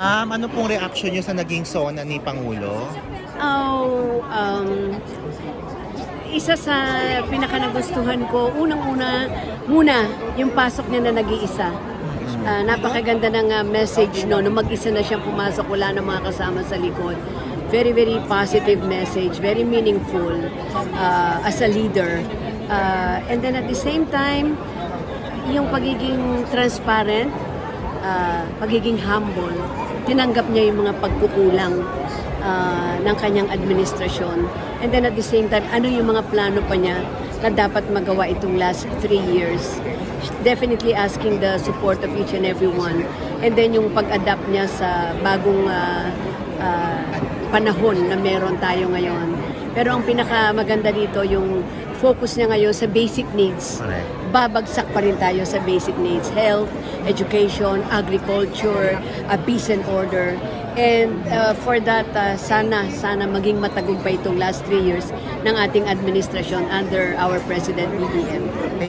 Ma'am, ano pong reaction nyo sa naging sona ni Pangulo? Oh, um, isa sa pinaka nagustuhan ko, unang-una, muna, yung pasok niya na nag-iisa. Ah, napakaganda ng ah, message no, nung mag-isa na siyang pumasok, wala na mga kasama sa likod. Very, very positive message, very meaningful ah, as a leader. Ah, and then at the same time, yung pagiging transparent, ah, pagiging humble, tinanggap niya yung mga pagkukulang ah, ng kanyang administrasyon. And then at the same time, ano yung mga plano pa niya na dapat magawa itong last three years. Definitely asking the support of each and every one. And then yung pag-adapt niya sa bagong ah, ah, panahon na meron tayo ngayon. Pero ang pinaka maganda dito yung focus niya ngayon sa basic needs Correct. babagsak pa rin tayo sa basic needs, health, education, agriculture, uh, peace and order. And uh, for that, uh, sana, sana maging matagumpay itong last three years ng ating administrasyon under our President BBM.